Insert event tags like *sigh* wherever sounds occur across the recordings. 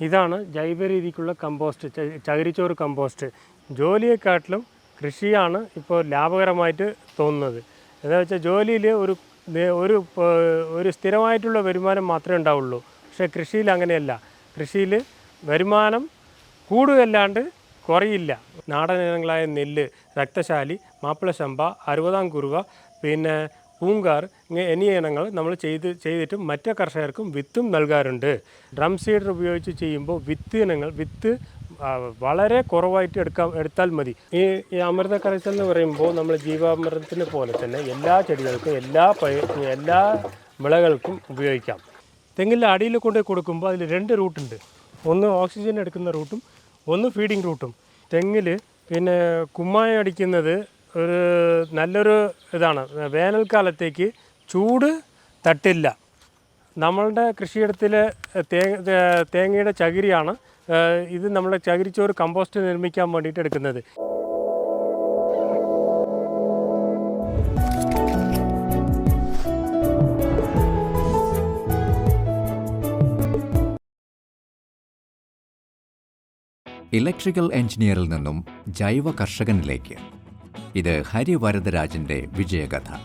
ഇതാണ് ജൈവ രീതിക്കുള്ള കമ്പോസ്റ്റ് ചകിരിച്ചോറ് കമ്പോസ്റ്റ്. ജോലിയെക്കാട്ടിലും കൃഷിയാണ് ഇപ്പോൾ ലാഭകരമായിട്ട് തോന്നുന്നത്. എന്താ വെച്ചാൽ ജോലിയിൽ ഒരു ഒരു ഒരു സ്ഥിരമായിട്ടുള്ള വരുമാനം മാത്രമേ ഉണ്ടാവുള്ളൂ. പക്ഷേ കൃഷിയിൽ അങ്ങനെയല്ല. കൃഷിയിൽ വരുമാനം കൂടുകയല്ലാണ്ട് കുറയില്ല. നാടൻ ഇനങ്ങളായ നെല്ല് രക്തശാലി മാപ്പിളശമ്പ അറുപതാം കുറുവ പിന്നെ പൂങ്കാർ എന്നീ ഇനങ്ങൾ നമ്മൾ ചെയ്ത് ചെയ്തിട്ട് മറ്റു കർഷകർക്കും വിത്തും നൽകാറുണ്ട്. ഡ്രം സീഡർ ഉപയോഗിച്ച് ചെയ്യുമ്പോൾ വിത്ത് ഇനങ്ങൾ വിത്ത് വളരെ കുറവായിട്ട് എടുക്കാൻ എടുത്താൽ മതി. ഈ ഈ അമൃത എന്ന് പറയുമ്പോൾ നമ്മൾ ജീവാമൃതത്തിനെ പോലെ തന്നെ എല്ലാ ചെടികൾക്കും എല്ലാ പയ എല്ലാ വിളകൾക്കും ഉപയോഗിക്കാം. തെങ്ങിന്റെ അടിയിൽ കൊണ്ട് കൊടുക്കുമ്പോൾ അതിൽ രണ്ട് റൂട്ടുണ്ട് ഒന്ന് ഓക്സിജൻ എടുക്കുന്ന റൂട്ടും ഒന്ന് ഫീഡിങ് റൂട്ടും. തെങ്ങിൽ പിന്നെ കുമ്മായം അടിക്കുന്നത് ഒരു നല്ലൊരു ഇതാണ്. വേനൽക്കാലത്തേക്ക് ചൂട് തട്ടില്ല. നമ്മളുടെ കൃഷിയിടത്തിലെ തേ തേ- തേങ്ങയുടെ ചകിരിയാണ് ഇത് നമ്മുടെ ചകിരിച്ചോറ് കമ്പോസ്റ്റ് നിർമ്മിക്കാൻ വേണ്ടിയിട്ട് എടുക്കുന്നത്. ഇലക്ട്രിക്കൽ എഞ്ചിനീയറിൽ നിന്നും ജൈവ കർഷകനിലേക്ക് ഇത് ഹരിവരദരാജന്റെ വിജയകഥ.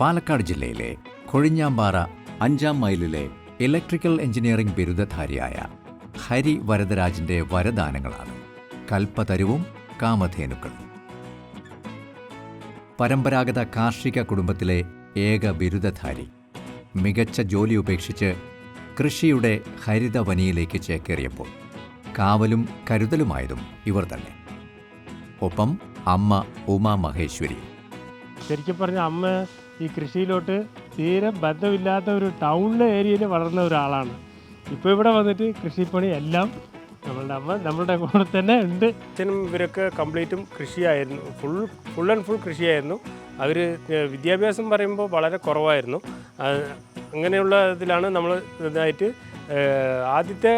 പാലക്കാട് ജില്ലയിലെ കൊഴിഞ്ഞാമ്പാറ അഞ്ചാം മൈലിലെ ഇലക്ട്രിക്കൽ എഞ്ചിനീയറിംഗ് ബിരുദധാരിയായ ഹരി വരദരാജിന്റെ വരദാനങ്ങളാണ്. കൽപ്പതരുവും കാമധേനുക്കളും. പരമ്പരാഗത കാർഷിക കുടുംബത്തിലെ ഏക ബിരുദധാരി. മികച്ച ജോലി ഉപേക്ഷിച്ച് കൃഷിയുടെ ഹരിതവനിയിലേക്ക് ചേക്കേറിയപ്പോൾ കാവലും കരുതലുമായതും ഇവർ തന്നെ. ഒപ്പം അമ്മ ഉമാ മഹേശ്വരി. ശരിക്കും പറഞ്ഞ അമ്മ ഈ കൃഷിയിലോട്ട് തീരെ ബന്ധമില്ലാത്ത ഒരു ടൗണിലെ ഏരിയയിൽ വളർന്ന ഒരാളാണ്. ഇപ്പോൾ ഇവിടെ വന്നിട്ട് കൃഷിപ്പണി എല്ലാം നമ്മളുടെ അമ്മ നമ്മളുടെ കൂടെ തന്നെ ഉണ്ട്. അച്ഛനും ഇവരൊക്കെ കംപ്ലീറ്റും കൃഷിയായിരുന്നു. ഫുൾ ഫുൾ ആൻഡ് ഫുൾ കൃഷിയായിരുന്നു. അവർ വിദ്യാഭ്യാസം പറയുമ്പോൾ വളരെ കുറവായിരുന്നു. അങ്ങനെയുള്ള ഇതിലാണ് നമ്മൾ ഇതായിട്ട് ആദ്യത്തെ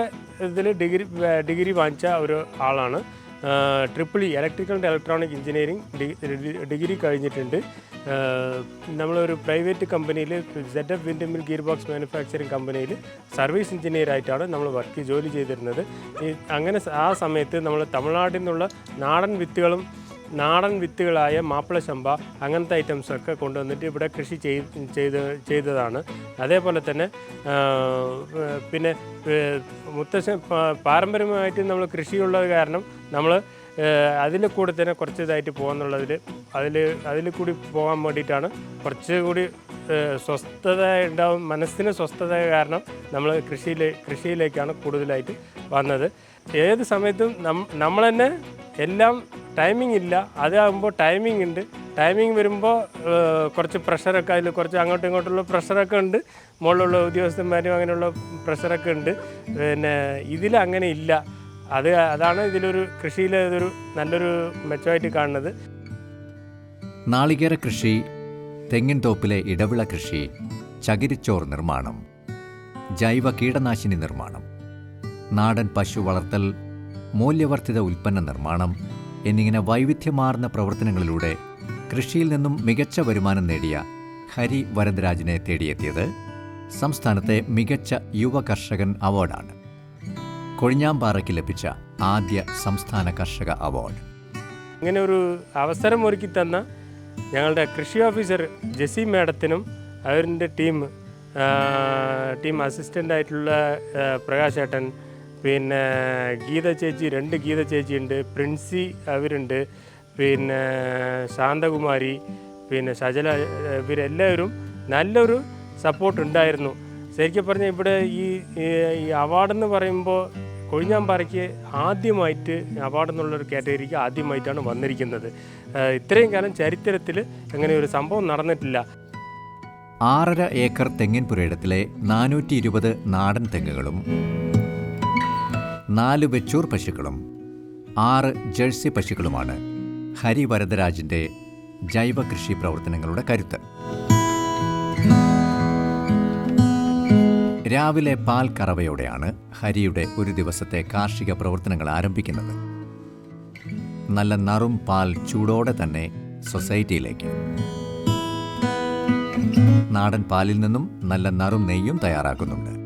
ഇതിൽ ഡിഗ്രി ഡിഗ്രി വാങ്ങിച്ച ഒരു ആളാണ്. Triple E electrical and electronic engineering degree കഴിഞ്ഞിട്ടുണ്ട്. നമ്മളൊരു പ്രൈവറ്റ് കമ്പനിയിൽ set F wind mill gear box manufacturing കമ്പനിയിൽ സർവീസ് എഞ്ചിനീയർ ആയിട്ടാണ് നമ്മൾ വർക്ക് ജോലി ചെയ്തിരുന്നത്. അങ്ങനെ ആ സമയത്ത് നമ്മൾ തമിഴ്നാട്ടിൽ നിന്നുള്ള നാടൻ വിത്തുകളും നാടൻ വിത്തുകളായ മാപ്പിള ചമ്പ അങ്ങനത്തെ ഐറ്റംസൊക്കെ കൊണ്ടുവന്നിട്ട് ഇവിടെ കൃഷി ചെയ്ത് ചെയ്ത് ചെയ്തതാണ്. അതേപോലെ തന്നെ പിന്നെ മുത്തശ്ശൻ പാരമ്പര്യമായിട്ട് നമ്മൾ കൃഷിയുള്ളത് കാരണം നമ്മൾ അതിൽ കൂടെ തന്നെ കുറച്ച് ഇതായിട്ട് പോകുന്നുള്ളതിൽ അതിൽ അതിൽ കൂടി പോകാൻ വേണ്ടിയിട്ടാണ് കുറച്ചുകൂടി സ്വസ്ഥത ഉണ്ടാവും മനസ്സിന് സ്വസ്ഥത കാരണം നമ്മൾ കൃഷിയിലെ കൃഷിയിലേക്കാണ് കൂടുതലായിട്ട് വന്നത്. ഏത് സമയത്തും നമ്മൾ തന്നെ എല്ലാം ടൈമിംഗ് ഇല്ല. അതാകുമ്പോൾ ടൈമിംഗ് ഉണ്ട് ടൈമിംഗ് വരുമ്പോൾ കുറച്ച് പ്രഷറൊക്കെ അതിൽ കുറച്ച് അങ്ങോട്ടും ഇങ്ങോട്ടുള്ള പ്രഷറൊക്കെ ഉണ്ട് മുകളിലുള്ള ഉദ്യോഗസ്ഥന്മാരും അങ്ങനെയുള്ള പ്രഷറൊക്കെ ഉണ്ട് പിന്നെ ഇതിൽ അങ്ങനെ ഇല്ല. അത് അതാണ് ഇതിലൊരു കൃഷിയിലെ ഇതൊരു നല്ലൊരു മെച്ചമായിട്ട് കാണുന്നത്. നാളികേര കൃഷി തെങ്ങിൻ തോപ്പിലെ ഇടവിള കൃഷി ചകിരിച്ചോർ നിർമ്മാണം ജൈവ കീടനാശിനി നിർമ്മാണം നാടൻ പശു വളർത്തൽ മൂല്യവർദ്ധിത ഉൽപ്പന്ന നിർമ്മാണം എന്നിങ്ങനെ വൈവിധ്യമാർന്ന പ്രവർത്തനങ്ങളിലൂടെ കൃഷിയിൽ നിന്നും മികച്ച വരുമാനം നേടിയ ഹരി വരദരാജിനെ തേടിയെത്തിയത് സംസ്ഥാനത്തെ മികച്ച യുവ കർഷകൻ അവാർഡാണ്. കൊഴിഞ്ഞാമ്പാറയ്ക്ക് ലഭിച്ച ആദ്യ സംസ്ഥാന കർഷക അവാർഡ്. ഇങ്ങനെ ഒരു അവസരം ഒരുക്കി തന്ന ഞങ്ങളുടെ കൃഷി ഓഫീസർ ജെസി മേഡത്തിനും അവരുടെ ടീം ടീം അസിസ്റ്റന്റ് ആയിട്ടുള്ള ആ, പ്രകാശ് ഏട്ടൻ പിന്നെ ഗീത ചേച്ചി രണ്ട് ഗീത ചേച്ചിയുണ്ട്. പ്രിൻസി അവരുണ്ട്. പിന്നെ ശാന്തകുമാരി പിന്നെ ശജല ഇവരെല്ലാവരും നല്ലൊരു സപ്പോർട്ട് ഉണ്ടായിരുന്നു. ശരിക്കും പറഞ്ഞാൽ ഇവിടെ ഈ അവാർഡെന്ന് പറയുമ്പോൾ കൊഴിഞ്ഞാമ്പാറയ്ക്ക് ആദ്യമായിട്ട് അവാർഡ് എന്നുള്ളൊരു കാറ്റഗറിക്ക് ആദ്യമായിട്ടാണ് വന്നിരിക്കുന്നത്. ഇത്രയും കാലം ചരിത്രത്തിൽ അങ്ങനെ ഒരു സംഭവം നടന്നിട്ടില്ല. ആറര ഏക്കർ തെങ്ങിൻ പുരയിടത്തിലെ നാനൂറ്റി ഇരുപത് നാടൻ തെങ്ങുകളും നാല് വെച്ചൂർ പശുക്കളും ആറ് ജേഴ്സി പശുക്കളുമാണ് ഹരിവരദരാജിന്റെ ജൈവ കൃഷി പ്രവർത്തനങ്ങളുടെ കരുത്ത്. രാവിലെ പാൽ കറവയോടെയാണ് ഹരിയുടെ ഒരു ദിവസത്തെ കാർഷിക പ്രവർത്തനങ്ങൾ ആരംഭിക്കുന്നത്. നല്ല നറും പാൽ ചൂടോടെ തന്നെ സൊസൈറ്റിയിലേക്ക്. നാടൻ പാലിൽ നിന്നും നല്ല നറും നെയ്യും തയ്യാറാക്കുന്നുണ്ട്.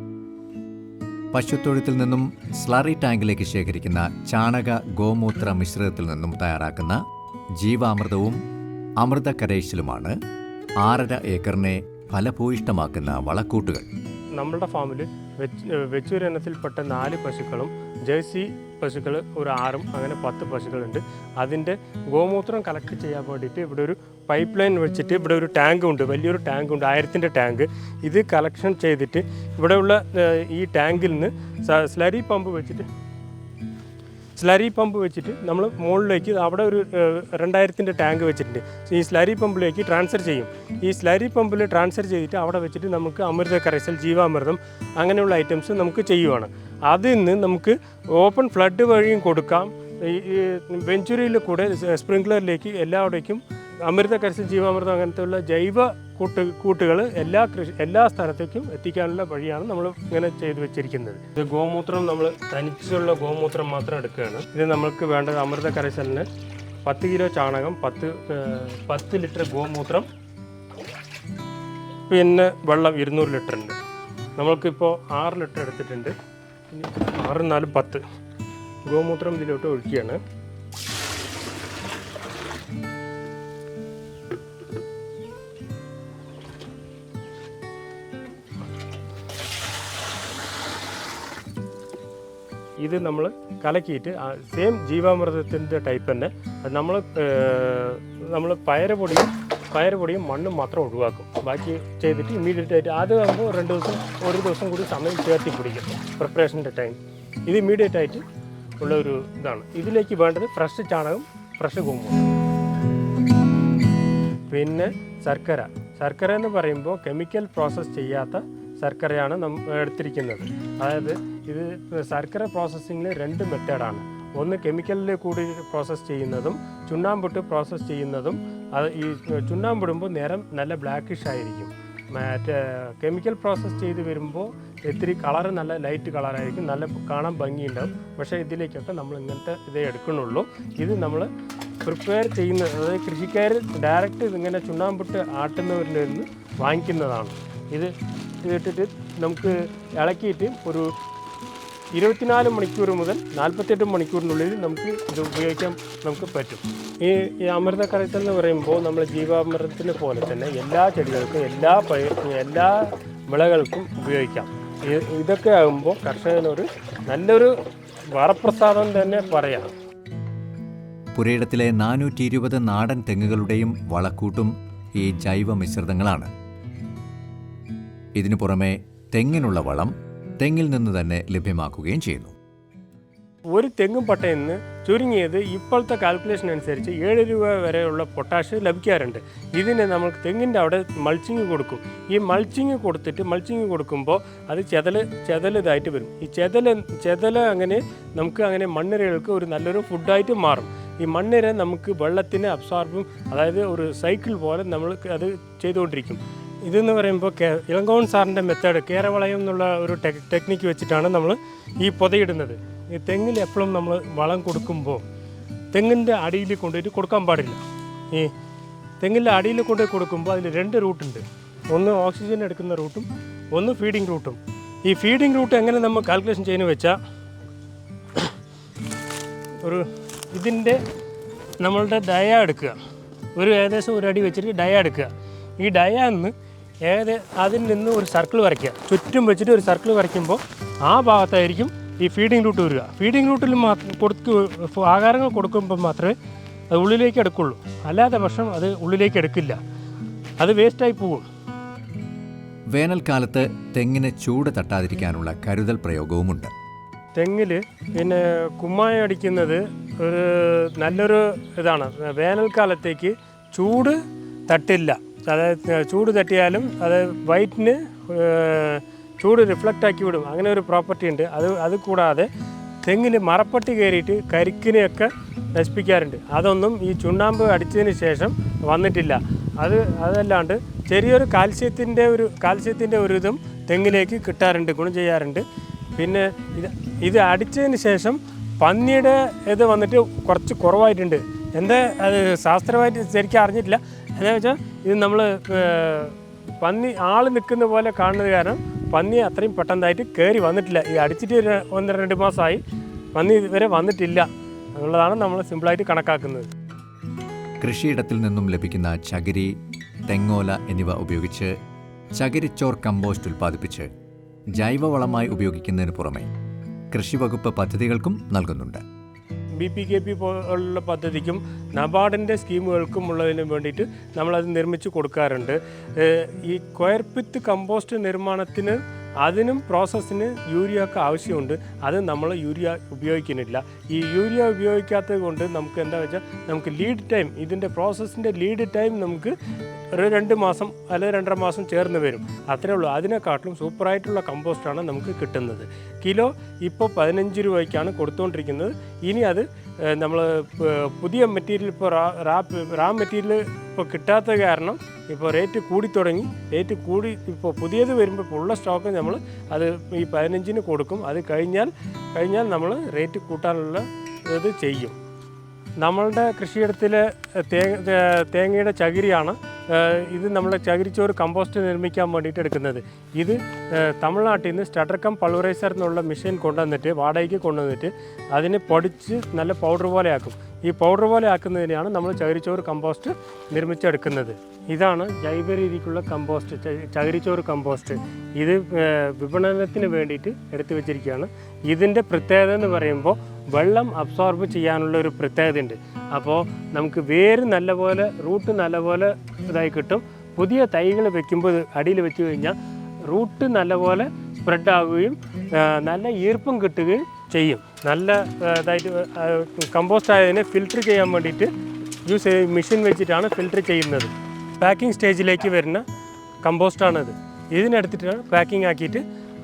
പശുത്തൊഴുത്തിൽ നിന്നും സ്ലറി ടാങ്കിലേക്ക് ശേഖരിക്കുന്ന ചാണക ഗോമൂത്ര മിശ്രിതത്തിൽ നിന്നും തയ്യാറാക്കുന്ന ജീവാമൃതവും അമൃതകരേശിലുമാണ് ആറര ഏക്കറിനെ ഫലഭൂയിഷ്ടമാക്കുന്ന വളക്കൂട്ടുകൾ. നമ്മുടെ ഫാമിൽ വെച്ച് വെച്ചൂർ നാല് പശുക്കളും ജേഴ്സി പശുക്കൾ ഒരു ആറും അങ്ങനെ പത്ത് പശുക്കളുണ്ട്. അതിന്റെ ഗോമൂത്രം കളക്ട് ചെയ്യാൻ വേണ്ടിയിട്ട് ഇവിടെ ഒരു പൈപ്പ് ലൈൻ വെച്ചിട്ട് ഇവിടെ ഒരു ടാങ്ക് ഉണ്ട്. വലിയൊരു ടാങ്ക് ഉണ്ട്. ആയിരത്തിന്റെ ടാങ്ക്. ഇത് കളക്ഷൻ ചെയ്തിട്ട് ഇവിടെയുള്ള ഈ ടാങ്കിൽ നിന്ന് സ്ലരി പമ്പ് വെച്ചിട്ട് സ്ലരി പമ്പ് വെച്ചിട്ട് നമ്മൾ മുകളിലേക്ക് അവിടെ ഒരു രണ്ടായിരത്തിന്റെ ടാങ്ക് വെച്ചിട്ടുണ്ട്. ഈ സ്ലരി പമ്പിലേക്ക് ട്രാൻസ്ഫർ ചെയ്യും. ഈ സ്ലരി പമ്പിൽ ട്രാൻസ്ഫർ ചെയ്തിട്ട് അവിടെ വെച്ചിട്ട് നമുക്ക് അമൃത കരസൽ ജീവാമൃതം അങ്ങനെയുള്ള ഐറ്റംസ് നമുക്ക് ചെയ്യുവാണ്. അതിൽ നിന്ന് നമുക്ക് ഓപ്പൺ ഫ്ലഡ് വഴിയും കൊടുക്കാം. ഈ വെഞ്ചുരിയിൽ കൂടെ സ്പ്രിംഗ്ലറിലേക്ക് എല്ലാവിടേക്കും അമൃത കരസൽ ജീവാമൃതം അങ്ങനത്തെ ഉള്ള ജൈവ കൂട്ട് കൂട്ടുകൾ എല്ലാ കൃഷി എല്ലാ സ്ഥലത്തേക്കും എത്തിക്കാനുള്ള വഴിയാണ് നമ്മൾ ഇങ്ങനെ ചെയ്തു വെച്ചിരിക്കുന്നത്. ഇത് ഗോമൂത്രം നമ്മൾ തനിച്ചുള്ള ഗോമൂത്രം മാത്രം എടുക്കുകയാണ്. ഇത് നമ്മൾക്ക് വേണ്ടത് അമൃത കരശലിന് പത്ത് കിലോ ചാണകം പത്ത് പത്ത് ലിറ്റർ ഗോമൂത്രം പിന്നെ വെള്ളം ഇരുന്നൂറ് ലിറ്റർ ഉണ്ട്. നമ്മൾക്കിപ്പോൾ ആറ് ലിറ്റർ എടുത്തിട്ടുണ്ട്. ഇനി ആറ് നാല് പത്ത്. ഗോമൂത്രം ഇതിലോട്ട് ഒഴിക്കുകയാണ്. ഇത് നമ്മൾ കലക്കിയിട്ട് സെയിം ജീവാമൃതത്തിന്റെ ടൈപ്പ് തന്നെ അത് നമ്മൾ നമ്മൾ പയറുപൊടിയും പയറുപൊടിയും മണ്ണും മാത്രം ഒഴിവാക്കും. ബാക്കി ചെയ്തിട്ട് ഇമ്മീഡിയറ്റ് ആയിട്ട് അത് ആകുമ്പോൾ രണ്ട് ദിവസം ഒരു ദിവസം കൂടി സമയം ചേർത്തി പിടിക്കും പ്രിപ്പറേഷന്റെ ടൈം ഇത് ഇമ്മീഡിയറ്റ് ആയിട്ട് ഉള്ള ഒരു ഇതാണ്. ഇതിലേക്ക് വേണ്ടത് ഫ്രഷ് ചാണകം ഫ്രഷ് കുമ്പും പിന്നെ ശർക്കര. ശർക്കര എന്ന് പറയുമ്പോൾ കെമിക്കൽ പ്രോസസ്സ് ചെയ്യാത്ത ശർക്കരയാണ് നമ്മൾ എടുത്തിരിക്കുന്നത്. അതായത് ഇത് ശർക്കര പ്രോസസ്സിങ്ങിൽ രണ്ട് മെത്തേഡാണ് ഒന്ന് കെമിക്കലിൽ കൂടി പ്രോസസ്സ് ചെയ്യുന്നതും ചുണ്ണാമ്പിട്ട് പ്രോസസ്സ് ചെയ്യുന്നതും അത് ഈ ചുണ്ണാമ്പിടുമ്പോൾ നേരം നല്ല ബ്ലാക്കിഷ് ആയിരിക്കും. മറ്റേ കെമിക്കൽ പ്രോസസ്സ് ചെയ്ത് വരുമ്പോൾ ഇത്തിരി കളറ് നല്ല ലൈറ്റ് കളറായിരിക്കും നല്ല കാണാൻ ഭംഗിയുണ്ടാവും. പക്ഷേ ഇതിലേക്കൊക്കെ നമ്മൾ ഇങ്ങനത്തെ ഇതേ എടുക്കണുള്ളൂ ഇത് നമ്മൾ പ്രിപ്പയർ ചെയ്യുന്ന അതായത് കൃഷിക്കാർ ഡയറക്റ്റ് ഇതിങ്ങനെ ചുണ്ണാമ്പിട്ട് ആട്ടുന്നവരിൽ നിന്ന് വാങ്ങിക്കുന്നതാണ്. ഇത് ഇട്ടിട്ട് നമുക്ക് ഇളക്കിയിട്ട് ഒരു ഇരുപത്തിനാല് മണിക്കൂർ മുതൽ നാൽപ്പത്തെട്ട് മണിക്കൂറിനുള്ളിൽ നമുക്ക് ഇത് ഉപയോഗിക്കാൻ നമുക്ക് പറ്റും. ഈ ഈ അമൃത കരച്ചൽ എന്ന് പറയുമ്പോൾ നമ്മൾ ജീവാമൃതത്തിനെ പോലെ തന്നെ എല്ലാ ചെടികൾക്കും എല്ലാ പഴ എല്ലാ വിളകൾക്കും ഉപയോഗിക്കാം. ഇതൊക്കെ ആകുമ്പോൾ കർഷകനൊരു നല്ലൊരു വരപ്രസാദം തന്നെ പറയാം. പുരയിടത്തിലെ നാനൂറ്റി ഇരുപത് നാടൻ തെങ്ങുകളുടെയും വളക്കൂട്ടും ഈ ജൈവ മിശ്രിതങ്ങളാണ് ഇതിനു പുറമെ തെങ്ങിനുള്ള വളം തെങ്ങിൽ നിന്ന് തന്നെ ലഭ്യമാക്കുകയും ചെയ്യുന്നു. ഒരു തെങ്ങും പട്ടയിൽ നിന്ന് ചുരുങ്ങിയത് ഇപ്പോഴത്തെ കാൽക്കുലേഷൻ അനുസരിച്ച് ഏഴ് രൂപ വരെയുള്ള പൊട്ടാഷ് ലഭിക്കാറുണ്ട്. ഇതിന് നമ്മൾ തെങ്ങിന്റെ അവിടെ മൾച്ചിങ് കൊടുക്കും. ഈ മൾച്ചിങ് കൊടുത്തിട്ട് മൾച്ചിങ് കൊടുക്കുമ്പോൾ അത് ചെതൽ ചെതൽ ഇതായിട്ട് വരും. ഈ ചെതൽ ചെതൽ അങ്ങനെ നമുക്ക് അങ്ങനെ മണ്ണിരകൾക്ക് ഒരു നല്ലൊരു ഫുഡായിട്ട് മാറും. ഈ മണ്ണിര നമുക്ക് വെള്ളത്തിന് അബ്സോർബും അതായത് ഒരു സൈക്കിൾ പോലെ നമ്മൾ അത് ചെയ്തുകൊണ്ടിരിക്കും. ഇതെന്ന് പറയുമ്പോൾ ഇളങ്കോൺ സാറിന്റെ മെത്തേഡ് കേരവളയം എന്നുള്ള ഒരു ടെക് ടെക്നിക്ക് വെച്ചിട്ടാണ് നമ്മൾ ഈ പൊതയിടുന്നത്. ഈ തെങ്ങിൽ എപ്പോഴും നമ്മൾ വളം കൊടുക്കുമ്പോൾ തെങ്ങിന്റെ അടിയിൽ കൊണ്ടുപോയിട്ട് കൊടുക്കാൻ പാടില്ല. ഈ തെങ്ങിന്റെ അടിയിൽ കൊണ്ടുപോയി കൊടുക്കുമ്പോൾ അതിൽ രണ്ട് റൂട്ടുണ്ട് ഒന്ന് ഓക്സിജൻ എടുക്കുന്ന റൂട്ടും ഒന്ന് ഫീഡിങ് റൂട്ടും ഈ ഫീഡിങ് റൂട്ട് എങ്ങനെ നമ്മൾ കാൽക്കുലേഷൻ ചെയ്യുന്നത് വെച്ചാൽ *coughs* ഒരു ഇതിന്റെ നമ്മളുടെ ഡയ എടുക്കുക. ഒരു ഏകദേശം ഒരു അടി വെച്ചിട്ട് ഡയ എടുക്കുക. ഈ ഡയ നിന്ന് ഏകദേ അതിൽ നിന്ന് ഒരു സർക്കിൾ വരയ്ക്കുക. ചുറ്റും വെച്ചിട്ട് ഒരു സർക്കിൾ വരയ്ക്കുമ്പോൾ ആ ഭാഗത്തായിരിക്കും ഈ ഫീഡിംഗ് റൂട്ട് വരിക. ഫീഡിംഗ് റൂട്ടിൽ മാത്രം കൊടുക്ക ആഹാരങ്ങൾ കൊടുക്കുമ്പോൾ മാത്രമേ അത് ഉള്ളിലേക്ക് എടുക്കുള്ളൂ. അല്ലാത്ത പക്ഷം അത് ഉള്ളിലേക്ക് എടുക്കില്ല. അത് വേസ്റ്റായി പോകും. വേനൽക്കാലത്ത് തെങ്ങിന് ചൂട് തട്ടാതിരിക്കാനുള്ള കരുതൽ പ്രയോഗവുമുണ്ട്. തെങ്ങിൽ പിന്നെ കുമ്മായം അടിക്കുന്നത് ഒരു നല്ലൊരു ഇതാണ്. വേനൽക്കാലത്തേക്ക് ചൂട് തട്ടില്ല. അതായത് ചൂട് തട്ടിയാലും അത് വൈറ്റിന് ചൂട് റിഫ്ലക്റ്റ് ആക്കി വിടും. അങ്ങനെ ഒരു പ്രോപ്പർട്ടി ഉണ്ട്. അത് അത് കൂടാതെ തെങ്ങിന് മറപ്പട്ടി കയറിയിട്ട് കരിക്കിനെയൊക്കെ നശിപ്പിക്കാറുണ്ട്. അതൊന്നും ഈ ചുണ്ണാമ്പ് അടിച്ചതിന് ശേഷം വന്നിട്ടില്ല. അത് അതല്ലാണ്ട് ചെറിയൊരു കാൽസ്യത്തിന്റെ ഒരു കാൽസ്യത്തിന്റെ ഒരു ഇതും തെങ്ങിലേക്ക് കിട്ടാറുണ്ട് ഗുണം ചെയ്യാറുണ്ട്. പിന്നെ ഇത് ഇത് അടിച്ചതിന് ശേഷം പന്നിയുടെ ഇത് വന്നിട്ട് കുറച്ച് കുറവായിട്ടുണ്ട്. എന്താ അത് ശാസ്ത്രമായിട്ട് ശരിക്കും അറിഞ്ഞിട്ടില്ല. എന്താ വെച്ചാൽ ഇത് നമ്മൾ പന്നി ആൾ നിൽക്കുന്ന പോലെ കാണുന്നത് കാരണം പന്നി അത്രയും പെട്ടെന്നായിട്ട് കയറി വന്നിട്ടില്ല. ഈ അടിച്ചിട്ട് ഒരു ഒന്ന് രണ്ട് മാസമായി പന്നി ഇതുവരെ വന്നിട്ടില്ല. എന്നുള്ളതാണ് നമ്മൾ സിമ്പിളായിട്ട് കണക്കാക്കുന്നത്. കൃഷിയിടത്തിൽ നിന്നും ലഭിക്കുന്ന ചകിരി തെങ്ങോല എന്നിവ ഉപയോഗിച്ച് ചകിരിച്ചോർ കമ്പോസ്റ്റ് ഉൽപ്പാദിപ്പിച്ച് ജൈവവളമായി ഉപയോഗിക്കുന്നതിന് പുറമെ കൃഷിവകുപ്പ് പദ്ധതികൾക്കും നൽകുന്നുണ്ട്. ബി പി കെ പി പോലുള്ള പദ്ധതിക്കും നബാർഡിന്റെ സ്കീമുകൾക്കും ഉള്ളതിനും വേണ്ടിയിട്ട് നമ്മളത് നിർമ്മിച്ച് കൊടുക്കാറുണ്ട്. ഈ കൊയർപ്പിത്ത് കമ്പോസ്റ്റ് നിർമ്മാണത്തിന് അതിനും പ്രോസസ്സിന് യൂറിയക്ക് ആവശ്യമുണ്ട്. അത് നമ്മൾ യൂരിയ ഉപയോഗിക്കുന്നില്ല. ഈ യൂരിയ ഉപയോഗിക്കാത്തത് കൊണ്ട് നമുക്ക് എന്താ വെച്ചാൽ നമുക്ക് ലീഡ് ടൈം ഇതിന്റെ പ്രോസസ്സിന്റെ ലീഡ് ടൈം നമുക്ക് ഒരു രണ്ട് മാസം അല്ലെങ്കിൽ രണ്ടര മാസം ചേർന്ന് വരും. അത്രേ ഉള്ളൂ. അതിനെക്കാട്ടിലും സൂപ്പറായിട്ടുള്ള കമ്പോസ്റ്റാണ് നമുക്ക് കിട്ടുന്നത്. കിലോ ഇപ്പോൾ പതിനഞ്ച് രൂപയ്ക്കാണ് കൊടുത്തുകൊണ്ടിരിക്കുന്നത് ഇനി അത് നമ്മൾ പുതിയ മെറ്റീരിയൽ ഇപ്പോൾ റാ റാ മെറ്റീരിയൽ ഇപ്പോൾ കിട്ടാത്ത കാരണം ഇപ്പോൾ റേറ്റ് കൂടി തുടങ്ങി. റേറ്റ് കൂടി ഇപ്പോൾ പുതിയത് വരുമ്പോൾ ഉള്ള സ്റ്റോക്ക് നമ്മൾ അത് ഈ പതിനഞ്ചിന് കൊടുക്കും. അത് കഴിഞ്ഞാൽ കഴിഞ്ഞാൽ നമ്മൾ റേറ്റ് കൂട്ടാനുള്ള ഇത് ചെയ്യും. നമ്മളുടെ കൃഷിയിടത്തിലെ തേങ്ങയുടെ ചകിരിയാണ് ഇത് നമ്മൾ ചകിരിച്ചോറ് കമ്പോസ്റ്റ് നിർമ്മിക്കാൻ വേണ്ടിയിട്ട് എടുക്കുന്നത്. ഇത് തമിഴ്നാട്ടിൽ നിന്ന് സ്റ്റഡർക്കം പൾവറൈസർ എന്നുള്ള മെഷീൻ കൊണ്ടുവന്നിട്ട് വാടകയ്ക്ക് കൊണ്ടുവന്നിട്ട് അതിനെ പൊടിച്ച് നല്ല പൗഡർ പോലെ ആക്കും. ഈ പൗഡർ പോലെ ആക്കുന്നതിനെയാണ് നമ്മൾ ചകിരിച്ചോറ് കമ്പോസ്റ്റ് നിർമ്മിച്ചെടുക്കുന്നത്. ഇതാണ് ജൈവ രീതിക്കുള്ള കമ്പോസ്റ്റ് ചകിരിച്ചോറ് കമ്പോസ്റ്റ്. ഇത് വിപണനത്തിന് വേണ്ടിയിട്ട് എടുത്തു വെച്ചിരിക്കുകയാണ്. ഇതിന്റെ പ്രത്യേകത എന്ന് പറയുമ്പോൾ വെള്ളം അബ്സോർബ് ചെയ്യാനുള്ള ഒരു പ്രത്യേകത ഉണ്ട്. അപ്പോൾ നമുക്ക് വേര് നല്ലപോലെ റൂട്ട് നല്ലപോലെ ഇതായി കിട്ടും. പുതിയ തൈകൾ വെക്കുമ്പോൾ അടിയിൽ വെച്ച് കഴിഞ്ഞാൽ റൂട്ട് നല്ലപോലെ സ്പ്രെഡ് ആവുകയും നല്ല ഈർപ്പം കിട്ടുകയും ചെയ്യും. നല്ല ഇതായിട്ട് കമ്പോസ്റ്റ് ആയതിനെ ഫിൽറ്റർ ചെയ്യാൻ വേണ്ടിയിട്ട് യൂസ് മെഷീൻ വെച്ചിട്ടാണ് ഫിൽറ്റർ ചെയ്യുന്നത്. പാക്കിംഗ് സ്റ്റേജിലേക്ക് വരുന്ന കമ്പോസ്റ്റാണത് ഇതിനെടുത്തിട്ടാണ് പാക്കിംഗ് ആക്കിയിട്ട്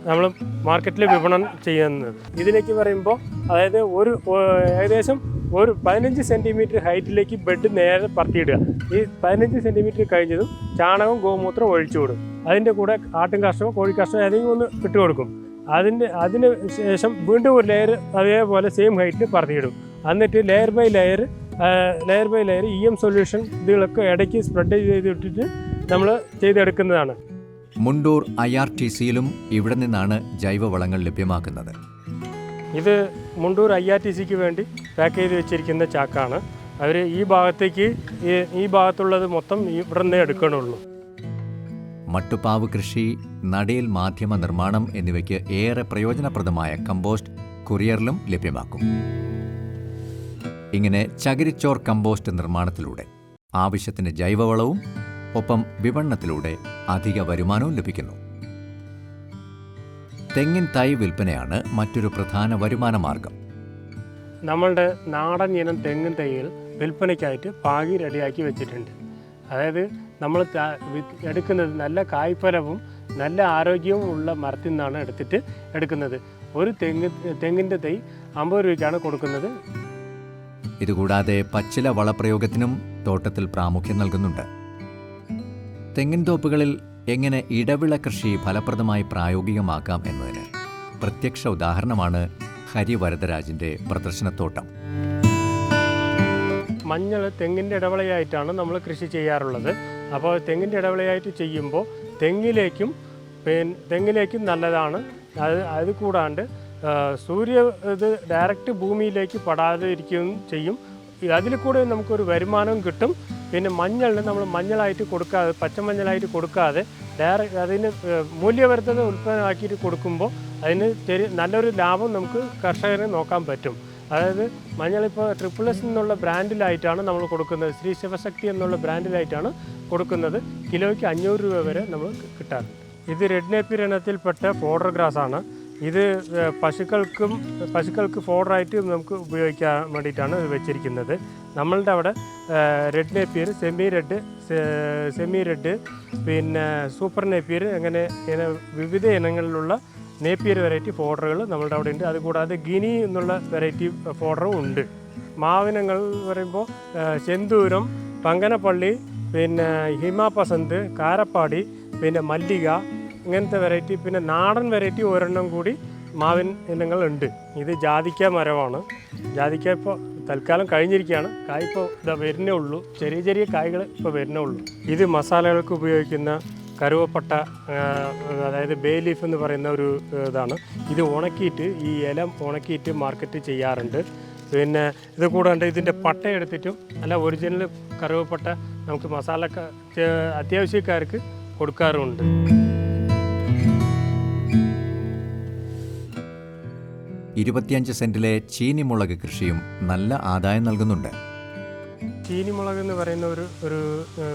നമ്മൾ മാർക്കറ്റിൽ വിപണനം ചെയ്യുന്നത്. ഇതിലേക്ക് പറയുമ്പോൾ അതായത് ഒരു ഏകദേശം ഒരു പതിനഞ്ച് സെന്റിമീറ്റർ ഹൈറ്റിലേക്ക് ബെഡ് നേരെ പറത്തിയിടുക. ഈ പതിനഞ്ച് സെന്റിമീറ്റർ കഴിഞ്ഞതും ചാണകവും ഗോമൂത്രവും ഒഴിച്ചു കൊടുക്കും. അതിന്റെ കൂടെ ആട്ടും കഷ്ണമോ കോഴി കഷ്ണമോ ഏതെങ്കിലും ഒന്ന് ഇട്ട് കൊടുക്കും. അതിന്റെ അതിന് ശേഷം വീണ്ടും ഒരു ലെയർ അതേപോലെ സെയിം ഹൈറ്റിൽ പറത്തിയിടും. എന്നിട്ട് layer by layer layer by layer E M solution ഇതുകളൊക്കെ ഇടയ്ക്ക് സ്പ്രെഡ് ചെയ്തിട്ടിട്ട് നമ്മൾ ചെയ്തെടുക്കുന്നതാണ്. മുണ്ടൂർ ഐ ആർ ടി സിയിലും ഇവിടെ നിന്നാണ് ജൈവവളങ്ങൾ ലഭ്യമാക്കുന്നത്. ഇത് മുണ്ടൂർ ഐ ആർ ടി സിക്ക് വേണ്ടി പാക്ക് ചെയ്ത് വെച്ചിരിക്കുന്ന ചാക്കാണ്. അവർ ഈ ഭാഗത്തേക്ക് ഈ ഭാഗത്തുള്ളത് മൊത്തം ഇവിടെ നിന്നേ എടുക്കണുള്ളൂ. മട്ടുപ്പാവ് കൃഷി നടയിൽ മാധ്യമ നിർമ്മാണം എന്നിവയ്ക്ക് ഏറെ പ്രയോജനപ്രദമായ കമ്പോസ്റ്റ് കൊറിയറിലും ലഭ്യമാക്കും. ഇങ്ങനെ ചകിരിച്ചോർ കമ്പോസ്റ്റ് നിർമ്മാണത്തിലൂടെ ആവശ്യത്തിന് ജൈവവളവും ഒപ്പം വിപണനത്തിലൂടെ അധിക വരുമാനവും ലഭിക്കുന്നു. തെങ്ങിൻ തൈ വിൽപ്പനയാണ് മറ്റൊരു പ്രധാന വരുമാന മാർഗം. നമ്മളുടെ നാടൻ ഇനം തെങ്ങിൻ തൈയിൽ വിൽപ്പനയ്ക്കായിട്ട് പാകി റെഡിയാക്കി വെച്ചിട്ടുണ്ട്. അതായത് നമ്മൾ എടുക്കുന്നത് നല്ല കായ്ഫലവും നല്ല ആരോഗ്യവും ഉള്ള മരത്തിൽ നിന്നാണ് എടുത്തിട്ട് എടുക്കുന്നത്. ഒരു തെങ്ങ് തെങ്ങിന്റെ തൈ അമ്പത് രൂപയ്ക്കാണ് കൊടുക്കുന്നത്. ഇതുകൂടാതെ പച്ചില വളപ്രയോഗത്തിനും തോട്ടത്തിൽ പ്രാമുഖ്യം നൽകുന്നുണ്ട്. തെങ്ങിൻ തോപ്പുകളിൽ എങ്ങനെ ഇടവിള കൃഷി ഫലപ്രദമായി പ്രായോഗികമാക്കാം എന്നതിന് പ്രത്യക്ഷ ഉദാഹരണമാണ് ഹരിവരദരാജിന്റെ പ്രദർശനത്തോട്ടം. മഞ്ഞൾ തെങ്ങിന്റെ ഇടവിളയായിട്ടാണ് നമ്മൾ കൃഷി ചെയ്യാറുള്ളത്. അപ്പോൾ തെങ്ങിന്റെ ഇടവിളയായിട്ട് ചെയ്യുമ്പോൾ തെങ്ങിലേക്കും തെങ്ങിലേക്കും നല്ലതാണ്. അത് അത് കൂടാണ്ട് സൂര്യ ഇത് ഡയറക്റ്റ് ഭൂമിയിലേക്ക് പടാതെ ഇരിക്കുകയും ചെയ്യും. അതിൽ കൂടെ നമുക്കൊരു വരുമാനവും കിട്ടും. പിന്നെ മഞ്ഞളിന് നമ്മൾ മഞ്ഞളായിട്ട് കൊടുക്കാതെ പച്ചമഞ്ഞളായിട്ട് കൊടുക്കാതെ ഡയറക്റ്റ് അതിന് മൂല്യവർദ്ധത ഉൽപ്പന്നമാക്കിയിട്ട് കൊടുക്കുമ്പോൾ അതിന് നല്ലൊരു ലാഭം നമുക്ക് കർഷകന് നോക്കാൻ പറ്റും. അതായത് മഞ്ഞളിപ്പോൾ ട്രിപ്പിൾ എസ് എന്നുള്ള ബ്രാൻഡിലായിട്ടാണ് നമ്മൾ കൊടുക്കുന്നത്. ശ്രീ ശിവശക്തി എന്നുള്ള ബ്രാൻഡിലായിട്ടാണ് കൊടുക്കുന്നത്. കിലോയ്ക്ക് അഞ്ഞൂറ് രൂപ വരെ നമ്മൾ കിട്ടാറുണ്ട് ഇത് റെഡ് നേപ്പിയർ ഇനത്തിൽപ്പെട്ട ഫോഡർ ഗ്രാസ് ആണ്. ഇത് പശുക്കൾക്കും പശുക്കൾക്ക് ഫോഡറായിട്ട് നമുക്ക് ഉപയോഗിക്കാൻ വേണ്ടിയിട്ടാണ് വെച്ചിരിക്കുന്നത്. നമ്മളുടെ അവിടെ red Napier semi red semi red പിന്നെ സൂപ്പർ നേപ്പിയർ അങ്ങനെ വിവിധ ഇനങ്ങളിലുള്ള നേപ്പിയർ വെറൈറ്റി ഫോർഡറുകൾ നമ്മളുടെ അവിടെ ഉണ്ട്. അതുകൂടാതെ ഗിനി എന്നുള്ള വെറൈറ്റി ഫോർഡറും ഉണ്ട്. മാവിനങ്ങൾ പറയുമ്പോൾ ചെന്തൂരം പങ്കനപ്പള്ളി പിന്നെ ഹിമാപസന്ത് കാരപ്പാടി പിന്നെ മല്ലിക ഇങ്ങനത്തെ വെറൈറ്റി പിന്നെ നാടൻ വെറൈറ്റി ഒരെണ്ണം കൂടി മാവിൻ ഇനങ്ങൾ ഉണ്ട്. ഇത് ജാതിക്ക മരമാണ്. ജാതിക്ക ഇപ്പോൾ തൽക്കാലം കഴിഞ്ഞിരിക്കുകയാണ്. കായ് ഇപ്പോൾ ഇതാ വരുന്നേ ഉള്ളൂ. ചെറിയ ചെറിയ കായ്കൾ ഇപ്പോൾ വരുന്നേ ഉള്ളൂ. ഇത് മസാലകൾക്ക് ഉപയോഗിക്കുന്ന കറുവപ്പട്ട അതായത് ബേ ലീഫ് എന്ന് പറയുന്ന ഒരു ഇതാണ്. ഇത് ഉണക്കിയിട്ട് ഈ ഇല ഉണക്കിയിട്ട് മാർക്കറ്റ് ചെയ്യാറുണ്ട്. പിന്നെ ഇത് കൂടാണ്ട് ഇതിന്റെ പട്ട എടുത്തിട്ടും അല്ല ഒറിജിനൽ കറുവപ്പട്ട നമുക്ക് മസാല അത്യാവശ്യക്കാർക്ക് കൊടുക്കാറുമുണ്ട്. ഇരുപത്തിയഞ്ച് സെന്റിലെ ചീനിമുളക് കൃഷിയും നല്ല ആദായം നൽകുന്നുണ്ട്. ചീനിമുളക് എന്ന് പറയുന്ന ഒരു ഒരു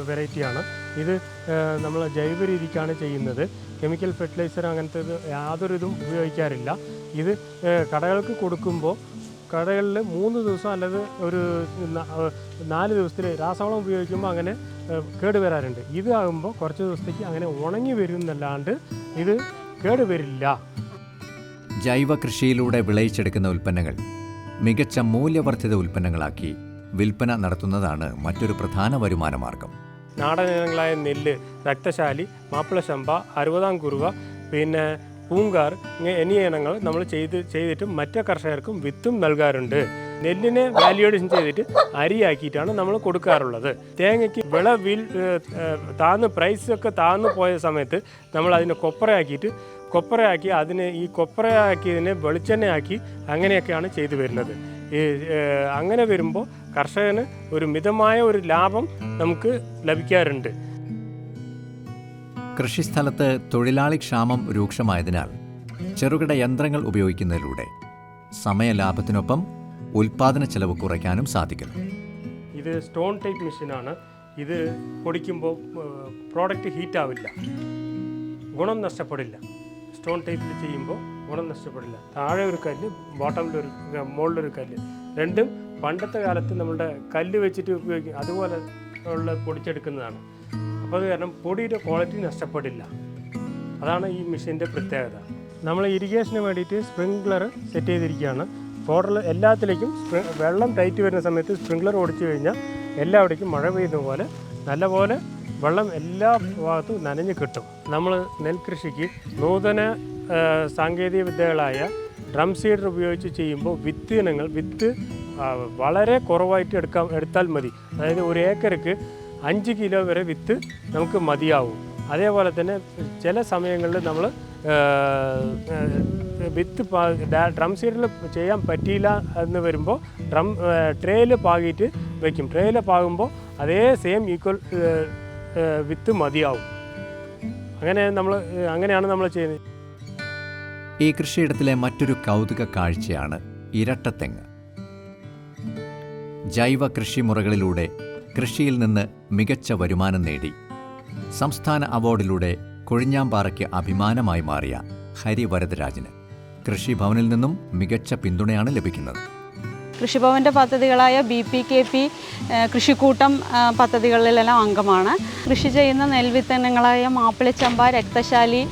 വെറൈറ്റിയാണ്. ഇത് നമ്മൾ ജൈവ രീതിക്കാണ് ചെയ്യുന്നത്. കെമിക്കൽ ഫെർട്ടിലൈസർ അങ്ങനത്തെ യാതൊരു ഇതും ഉപയോഗിക്കാറില്ല. ഇത് കടകൾക്ക് കൊടുക്കുമ്പോൾ കടകളിൽ മൂന്ന് ദിവസം അല്ലെങ്കിൽ ഒരു നാല് ദിവസത്തിൽ രാസവളം ഉപയോഗിക്കുമ്പോൾ അങ്ങനെ കേട് വരാറുണ്ട്. ഇത് ആകുമ്പോൾ കുറച്ച് ദിവസത്തേക്ക് അങ്ങനെ ഉണങ്ങി വരും എന്നല്ലാണ്ട് ഇത് കേട് വരില്ല. ജൈവ കൃഷിയിലൂടെ വിളയിച്ചെടുക്കുന്ന ഉൽപ്പന്നങ്ങൾ മികച്ച മൂല്യവർദ്ധിത ഉൽപ്പന്നങ്ങളാക്കി വിൽപ്പന നടത്തുന്നതാണ് മറ്റൊരു പ്രധാന വരുമാന മാർഗം. നാടൻ ഇനങ്ങളായ നെല്ല് രക്തശാലി മാപ്പിളശമ്പ അറുപതാം കുറുവ പിന്നെ പൂങ്കാർ എന്നീ ഇനങ്ങൾ നമ്മൾ ചെയ്ത് ചെയ്തിട്ട് മറ്റു കർഷകർക്കും വിത്തും നൽകാറുണ്ട്. നെല്ലിനെ വാല്യുവേഷൻ ചെയ്തിട്ട് അരിയാക്കിയിട്ടാണ് നമ്മൾ കൊടുക്കാറുള്ളത്. തേങ്ങയ്ക്ക് വിള വിൽ താന്ന് പ്രൈസൊക്കെ താന്നു പോയ സമയത്ത് നമ്മൾ അതിനെ കൊപ്പറയാക്കിയിട്ട് കൊപ്പറയാക്കി അതിനെ ഈ കൊപ്പറയാക്കിയതിനെ വെളിച്ചെണ്ണയാക്കി അങ്ങനെയൊക്കെയാണ് ചെയ്തു വരുന്നത്. ഈ അങ്ങനെ വരുമ്പോൾ കർഷകന് ഒരു മിതമായ ഒരു ലാഭം നമുക്ക് ലഭിക്കാറുണ്ട്. കൃഷിസ്ഥലത്ത് തൊഴിലാളി ക്ഷാമം രൂക്ഷമായതിനാൽ ചെറുകിട യന്ത്രങ്ങൾ ഉപയോഗിക്കുന്നതിലൂടെ സമയലാഭത്തിനൊപ്പം ഉൽപാദന ചെലവ് കുറയ്ക്കാനും സാധിക്കുന്നു. ഇത് സ്റ്റോൺ ടൈപ്പ് മെഷീനാണ്. ഇത് പൊടിക്കുമ്പോൾ പ്രോഡക്റ്റ് ഹീറ്റ് ആവില്ല ഗുണം നഷ്ടപ്പെടില്ല. സ്റ്റോൺ ടൈപ്പിൽ ചെയ്യുമ്പോൾ ഗുണം നഷ്ടപ്പെടില്ല. താഴെ ഒരു കല്ല് ബോട്ടമിലൊരു മുകളിലൊരു കല്ല്. രണ്ടും പണ്ടത്തെ കാലത്ത് നമ്മളുടെ കല്ല് വെച്ചിട്ട് ഉപയോഗിക്കും അതുപോലെ ഉള്ള പൊടിച്ചെടുക്കുന്നതാണ്. അപ്പോൾ അത് കാരണം പൊടിയുടെ ക്വാളിറ്റി നഷ്ടപ്പെടില്ല. അതാണ് ഈ മെഷീന്റെ പ്രത്യേകത. നമ്മൾ ഇറിഗേഷന് വേണ്ടിയിട്ട് സ്പ്രിങ്ക്ലർ സെറ്റ് ചെയ്തിരിക്കുകയാണ്. ഫോട്ടറിൽ എല്ലാത്തിലേക്കും വെള്ളം ടൈറ്റ് വരുന്ന സമയത്ത് സ്പ്രിങ്ക്ലർ ഓടിച്ചു കഴിഞ്ഞാൽ എല്ലാവിടേക്കും മഴ പെയ്യുന്ന പോലെ നല്ലപോലെ വെള്ളം എല്ലാ ഭാഗത്തും നനഞ്ഞ് കിട്ടും. നമ്മൾ നെൽകൃഷിക്ക് നൂതന സാങ്കേതിക വിദ്യകളായ ഡ്രം സീഡർ ഉപയോഗിച്ച് ചെയ്യുമ്പോൾ വിത്ത് ഇനങ്ങൾ വിത്ത് വളരെ കുറവായിട്ട് എടുക്കാൻ എടുത്താൽ മതി. അതായത് ഒരു ഏക്കർക്ക് അഞ്ച് കിലോ വരെ വിത്ത് നമുക്ക് മതിയാവും. അതേപോലെ തന്നെ ചില സമയങ്ങളിൽ നമ്മൾ വിത്ത് പാ ഡ്രം സീഡിൽ ചെയ്യാൻ പറ്റിയില്ല എന്ന് വരുമ്പോൾ ഡ്രം ട്രേയിൽ പാകിയിട്ട് വയ്ക്കും ട്രേയിൽ പാകുമ്പോൾ അതേ സെയിം ഈക്വൽ വിത്ത് മതിയാവും. അങ്ങനെ നമ്മൾ അങ്ങനെയാണ് നമ്മൾ ചെയ്യുന്നത്. ഈ കൃഷിയിടത്തിലെ മറ്റൊരു കൗതുക കാഴ്ചയാണ് ഇരട്ടത്തെങ്ങ് ജൈവ കൃഷിമുറകളിലൂടെ കൃഷിയിൽ നിന്ന് മികച്ച വരുമാനം നേടി. സംസ്ഥാന അവാർഡിലൂടെ കൊഴിഞ്ഞാമ്പാറയ്ക്ക് അഭിമാനമായി മാറിയ ഹരിവരദരാജന് കൃഷിഭവനിൽ നിന്നും മികച്ച പിന്തുണയാണ് ലഭിക്കുന്നത്. കൃഷിഭവന്റെ പദ്ധതികളായ ബി പി കെ പി കൃഷിക്കൂട്ടം പദ്ധതികളിലെല്ലാം അംഗമാണ്. കൃഷി ചെയ്യുന്ന നെൽവിത്തനങ്ങളായ മാപ്പിളിച്ചമ്പ രക്തശാലി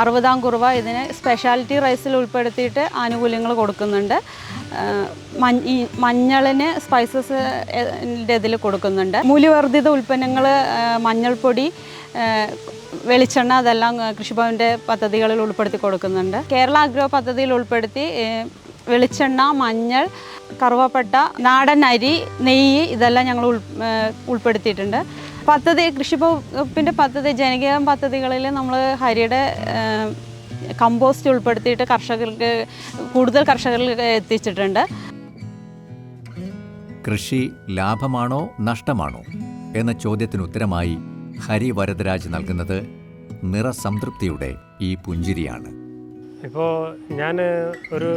അറുപതാം കുറുവ ഇതിന് സ്പെഷ്യാലിറ്റി റൈസിൽ ഉൾപ്പെടുത്തിയിട്ട് ആനുകൂല്യങ്ങൾ കൊടുക്കുന്നുണ്ട്. മഞ്ഞളിന് സ്പൈസസ് ഇതിൽ കൊടുക്കുന്നുണ്ട്. മൂല്യവർദ്ധിത ഉൽപ്പന്നങ്ങൾ മഞ്ഞൾപ്പൊടി വെളിച്ചെണ്ണ അതെല്ലാം കൃഷിഭവന്റെ പദ്ധതികളിൽ ഉൾപ്പെടുത്തി കൊടുക്കുന്നുണ്ട്. കേരള അഗ്രോ പദ്ധതിയിൽ ഉൾപ്പെടുത്തി വെളിച്ചെണ്ണ മഞ്ഞൾ കറുവപ്പട്ട നാടൻ അരി നെയ്യ് ഇതെല്ലാം ഞങ്ങൾ ഉൾപ്പെടുത്തിയിട്ടുണ്ട്. പദ്ധതി കൃഷിവകുപ്പിന്റെ പദ്ധതി ജനകീയ പദ്ധതികളിൽ നമ്മൾ ഹരിയുടെ കമ്പോസ്റ്റ് ഉൾപ്പെടുത്തിയിട്ട് കർഷകർക്ക് കൂടുതൽ കർഷകരിൽ എത്തിച്ചിട്ടുണ്ട്. കൃഷി ലാഭമാണോ നഷ്ടമാണോ എന്ന ചോദ്യത്തിന് ഉത്തരമായി ഹരി വരദരാജ് നൽകുന്നത് നിറസംതൃപ്തിയുടെ ഈ പുഞ്ചിരിയാണ്. ഇപ്പോൾ ഞാൻ ഒരു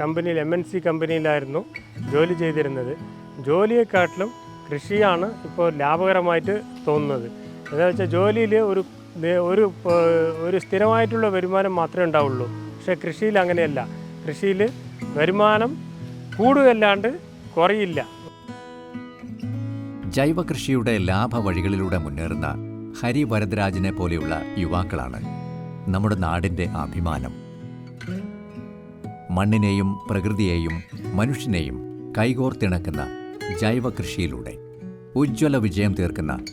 കമ്പനിയിൽ എം എൻ സി കമ്പനിയിലായിരുന്നു ജോലി ചെയ്തിരുന്നത്. ജോലിയെക്കാട്ടിലും കൃഷിയാണ് ഇപ്പോൾ ലാഭകരമായിട്ട് തോന്നുന്നത്. എന്താ വെച്ചാൽ ജോലിയിൽ ഒരു ഒരു ഒരു സ്ഥിരമായിട്ടുള്ള വരുമാനം മാത്രമേ ഉണ്ടാവുള്ളൂ. പക്ഷേ കൃഷിയിൽ അങ്ങനെയല്ല. കൃഷിയിൽ വരുമാനം കൂടുകയല്ലാണ്ട് കുറയില്ല. ജൈവ കൃഷിയുടെ ലാഭവഴികളിലൂടെ മുന്നേറുന്ന ഹരി വരദരാജിനെ പോലെയുള്ള യുവാക്കളാണ് നമ്മുടെ നാടിന്റെ അഭിമാനം. മണ്ണിനെയും പ്രകൃതിയെയും മനുഷ്യനെയും കൈകോർത്തിണക്കുന്ന ജൈവ കൃഷിയിലൂടെ ഉജ്ജ്വല വിജയം തീർക്കുന്ന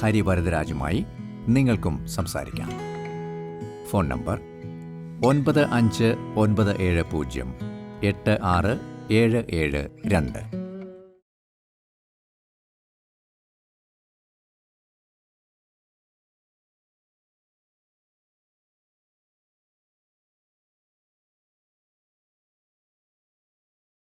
ഹരിവരദരാജുമായി നിങ്ങൾക്കും സംസാരിക്കാം. ഫോൺ നമ്പർ ഒൻപത് അഞ്ച് ഒൻപത് ഏഴ് പൂജ്യം എട്ട് ആറ് ഏഴ് ഏഴ് രണ്ട്.